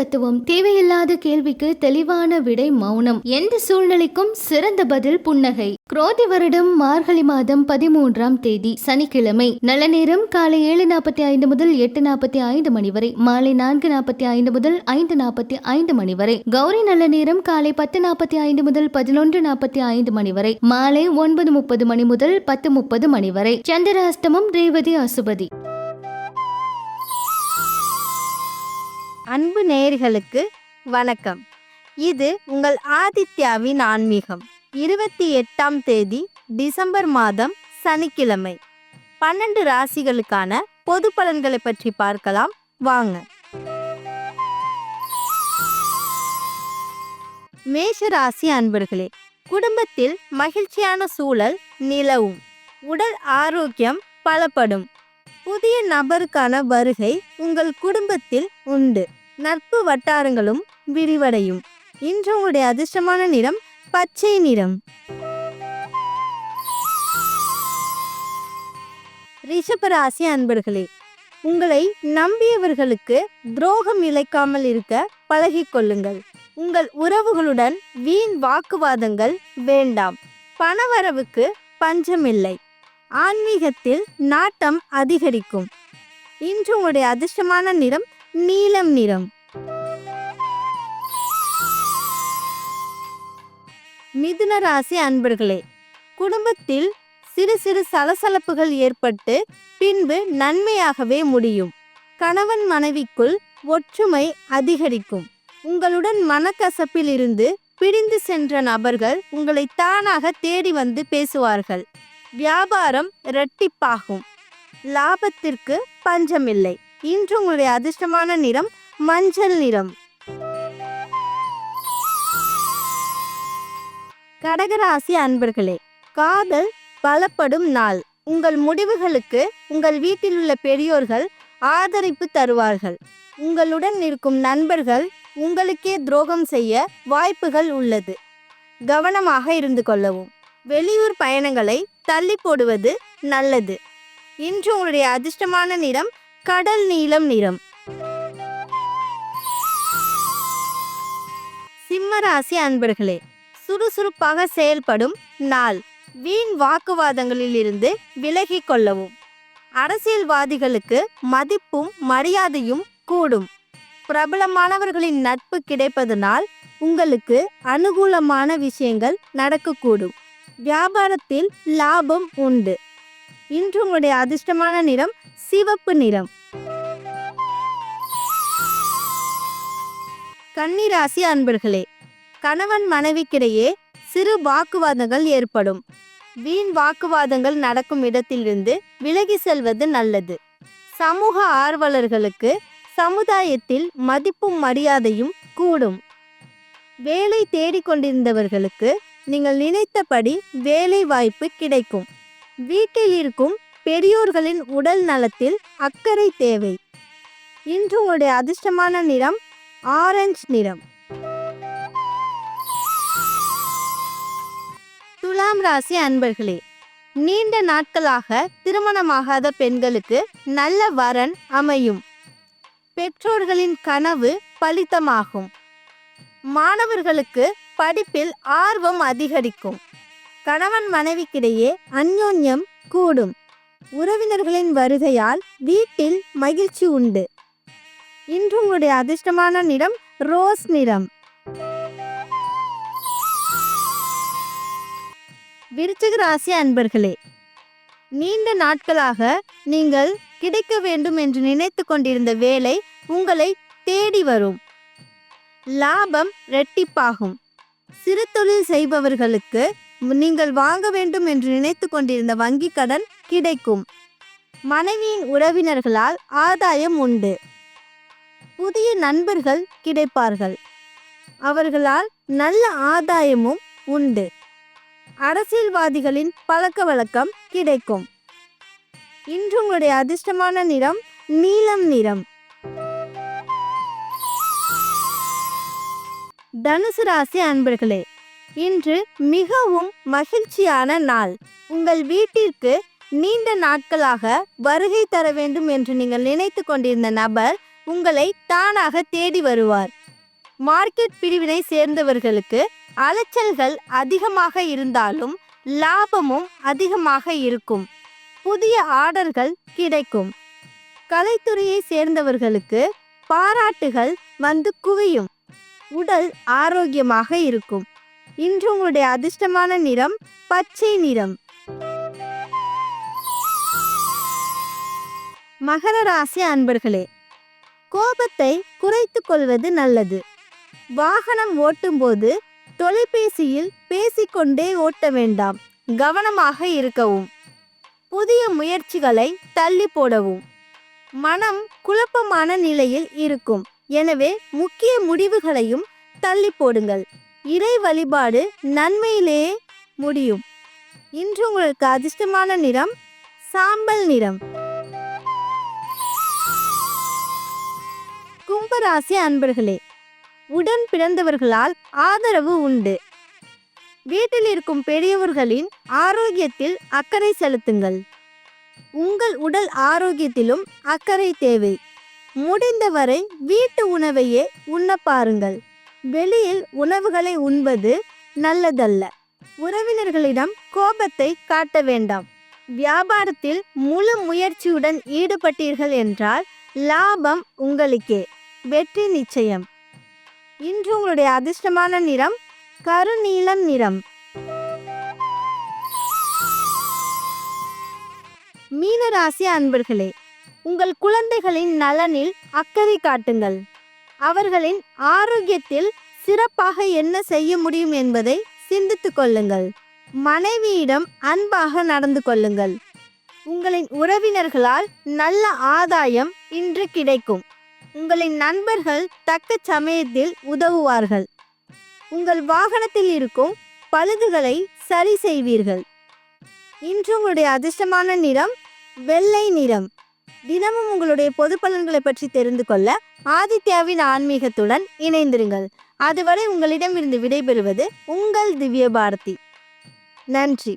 தத்துவம் தேவையில்லாத கேள்விக்கு தெளிவான விடை மௌனம். எந்த சூழ்நிலைக்கும் சிறந்த பதில் புன்னகை. குரோதி வருடம் மார்கழி மாதம் பதிமூன்றாம் தேதி சனிக்கிழமை. நல்ல நேரம் காலை ஏழு நாற்பத்தி ஐந்து முதல் எட்டு நாற்பத்தி ஐந்து மணி வரை. மாலை நான்கு நாற்பத்தி ஐந்து முதல் ஐந்து நாற்பத்தி ஐந்து மணி வரை. கௌரி நல்ல நேரம் காலை பத்து நாற்பத்தி ஐந்து முதல் பதினொன்று நாற்பத்தி ஐந்து மணி வரை. மாலை ஒன்பது முப்பது மணி முதல் பத்து முப்பது மணி வரை. சந்திராஷ்டமம் ரேவதி அசுபதி. அன்பு நேயர்களுக்கு வணக்கம். இது உங்கள் ஆதித்யாவின் ஆன்மீகம். இருபத்தி எட்டாம் தேதி டிசம்பர் மாதம் சனிக்கிழமை. பன்னெண்டு ராசிகளுக்கான பொது பலன்களை பற்றி பார்க்கலாம். வாங்க. மேஷ ராசி அன்பர்களே குடும்பத்தில் மகிழ்ச்சியான சூழல் நிலவும். உடல் ஆரோக்கியம் பலப்படும். புதிய நபருக்கான வருகை உங்கள் குடும்பத்தில் உண்டு. நட்பு வட்டாரங்களும் விரிவடையும். இன்று உங்களுடைய அதிர்ஷ்டமான நிறம் பச்சை நிறம். ரிஷபராசி அன்பர்களே உங்களை நம்பியவர்களுக்கு துரோகம் இழைக்காமல் இருக்க பழகிக் கொள்ளுங்கள். உங்கள் உறவுகளுடன் வீண் வாக்குவாதங்கள் வேண்டாம். பணவரவுக்கு பஞ்சமில்லை. ஆன்மீகத்தில் நாட்டம் அதிகரிக்கும். இன்று உங்களுடைய அதிர்ஷ்டமான நிறம் நீலம் நிறம். மிதுன ராசி அன்பர்களே குடும்பத்தில் சிறு சிறு சலசலப்புகள் ஏற்பட்டு பின்பு நன்மையாகவே முடியும். கணவன் மனைவிக்குள் ஒற்றுமை அதிகரிக்கும். உங்களுடன் மனக்கசப்பில் இருந்து பிரிந்து சென்ற நபர்கள் உங்களை தானாக தேடி வந்து பேசுவார்கள். வியாபாரம் இரட்டிப்பாகும். லாபத்திற்கு பஞ்சமில்லை. இன்று உங்களுடைய அதிர்ஷ்டமான நிறம் மஞ்சள் நிறம். கடகராசி அன்பர்களே காதல் பலப்படும் நாள். உங்கள் முடிவுகளுக்கு உங்கள் வீட்டில் உள்ள பெரியோர்கள் ஆதரிப்பு தருவார்கள். உங்களுடன் இருக்கும் நண்பர்கள் உங்களுக்கே துரோகம் செய்ய வாய்ப்புகள் உள்ளது. கவனமாக இருந்து கொள்ளவும். வெளியூர் பயணங்களை தள்ளி போடுவது நல்லது. இன்று உங்களுடைய அதிர்ஷ்டமான நிறம் கடல் நீலம் நிறம். சிம்மராசி அன்பர்களே சுறுசுறுப்பாக செயல்படும் நாள். வீண் வாக்குவாதங்களில் இருந்து விலகிக் கொள்ளவும். அரசியல்வாதிகளுக்கு மதிப்பும் மரியாதையும் கூடும். பிரபலமானவர்களின் நட்பு கிடைப்பதனால் உங்களுக்கு அனுகூலமான விஷயங்கள் நடக்கக்கூடும். வியாபாரத்தில் லாபம் உண்டு. இன்று உங்களுடைய அதிர்ஷ்டமான நிறம் சிவப்பு நிறம். கன்னிராசி அன்பர்களே கணவன் மனைவிக்கிடையே சிறு வாக்குவாதங்கள் ஏற்படும். வீண் வாக்குவாதங்கள் நடக்கும் இடத்திலிருந்து விலகி செல்வது நல்லது. சமூக ஆர்வலர்களுக்கு சமுதாயத்தில் மதிப்பும் மரியாதையும் கூடும். வேலை தேடிக்கொண்டிருந்தவர்களுக்கு நீங்கள் நினைத்தபடி வேலை வாய்ப்பு கிடைக்கும். வீட்டில் இருக்கும் பெரியோர்களின் உடல் நலத்தில் அக்கறை தேவை. இன்று உங்களுடைய அதிர்ஷ்டமான நிறம் ஆரஞ்சு நிறம். துலாம் ராசி அன்பர்களே நீண்ட நாட்களாக திருமணமாகாத பெண்களுக்கு நல்ல வரன் அமையும். பெற்றோர்களின் கனவு பலித்தமாகும். மாணவர்களுக்கு படிப்பில் ஆர்வம் அதிகரிக்கும். கணவன் மனைவிக்கிடையே அந்யோன்யம் கூடும். உறவினர்களின் வருகையால் வீட்டில் மகிழ்ச்சி உண்டு. இன்று உங்களுடைய அதிர்ஷ்டமான நிறம் ரோஸ் நிறம். விருச்சிக ராசி அன்பர்களே நீண்ட நாட்களாக நீங்கள் கிடைக்க வேண்டும் என்று நினைத்து கொண்டிருந்த வேலை உங்களை தேடி வரும். லாபம் ரெட்டிப்பாகும் சிறு தொழில் செய்பவர்களுக்கு நீங்கள் வாங்க வேண்டும் என்று நினைத்து கொண்டிருந்த வங்கி கடன் கிடைக்கும். மனைவியின் உறவினர்களால் ஆதாயம் உண்டு. புதிய நண்பர்கள் கிடைப்பார்கள். அவர்களால் நல்ல ஆதாயமும் உண்டு. அரசியல்வாதிகளின் பழக்க வழக்கம் கிடைக்கும். இன்று உங்களுடைய அதிர்ஷ்டமான நிறம் நீலம் நிறம். தனுசு ராசி அன்பர்களே இன்று மிகவும் மகிழ்ச்சியான நாள். உங்கள் வீட்டிற்கு நீண்ட நாட்களாக வருகை தர வேண்டும் என்று நீங்கள் நினைத்து கொண்டிருந்த நபர் உங்களை தானாக தேடி வருவார். மார்க்கெட் பிரிவினை சேர்ந்தவர்களுக்கு அலைச்சல்கள் அதிகமாக இருந்தாலும் லாபமும் அதிகமாக இருக்கும். புதிய ஆர்டர்கள் கிடைக்கும். கலைத்துறையை சேர்ந்தவர்களுக்கு பாராட்டுகள் வந்து குவியும். உடல் ஆரோக்கியமாக இருக்கும். இன்று உங்களுடைய அதிர்ஷ்டமான நிறம் பச்சை நிறம். மகர ராசி அன்பர்களே கோபத்தை குறைத்து கொள்வது நல்லது. வாகனம் ஓட்டும்போது தொலைபேசியில் பேசிக்கொண்டே ஓட்ட வேண்டாம் கவனமாக இருக்கவும். புதிய முயற்சிகளை தள்ளி போடவும். மனம் குழப்பமான நிலையில் இருக்கும் எனவே முக்கிய முடிவுகளையும் தள்ளி போடுங்கள். இறை வழிபாடு நன்மையிலே முடியும். இன்று உங்களுக்கு அதிர்ஷ்டமான நிறம் சாம்பல் நிறம். கும்பராசி அன்பர்களே உடன் பிறந்தவர்களால் ஆதரவு உண்டு. வீட்டில் இருக்கும் பெரியவர்களின் ஆரோக்கியத்தில் அக்கறை செலுத்துங்கள். உங்கள் உடல் ஆரோக்கியத்திலும் அக்கறை தேவை. முடிந்தவரை வீட்டு உணவையே உண்ண பாருங்கள். வெளியில் உணவுகளை உண்பது நல்லதல்ல. உறவினர்களிடம் கோபத்தை காட்ட வேண்டாம். வியாபாரத்தில் முழு முயற்சியுடன் ஈடுபட்டீர்கள் என்றால் லாபம் உங்களுக்கே. வெற்றி நிச்சயம். இன்று உங்களுடைய அதிர்ஷ்டமான நிறம் கருநீலம் நிறம். மீனராசி அன்பர்களே உங்கள் குழந்தைகளின் நலனில் அக்கறை காட்டுங்கள். அவர்களின் ஆரோக்கியத்தில் சிறப்பாக என்ன செய்ய முடியும் என்பதை சிந்தித்து கொள்ளுங்கள். மனைவியிடம் அன்பாக நடந்து கொள்ளுங்கள். உங்களின் உறவினர்களால் நல்ல ஆதாயம் இன்று கிடைக்கும். உங்களின் நண்பர்கள் தக்க சமயத்தில் உதவுவார்கள். உங்கள் வாகனத்தில் இருக்கும் பழுதுகளை சரி செய்வீர்கள். இன்று உங்களுடைய அதிர்ஷ்டமான நிறம் வெள்ளை நிறம். தினமும் உங்களுடைய பொது பலன்களை பற்றி தெரிந்து கொள்ள ஆதித்யாவின் ஆன்மீகத்துடன் இணைந்திருங்கள். அதுவரை உங்களிடமிருந்து விடைபெறுவது உங்கள் திவ்ய பாரதி நன்றி.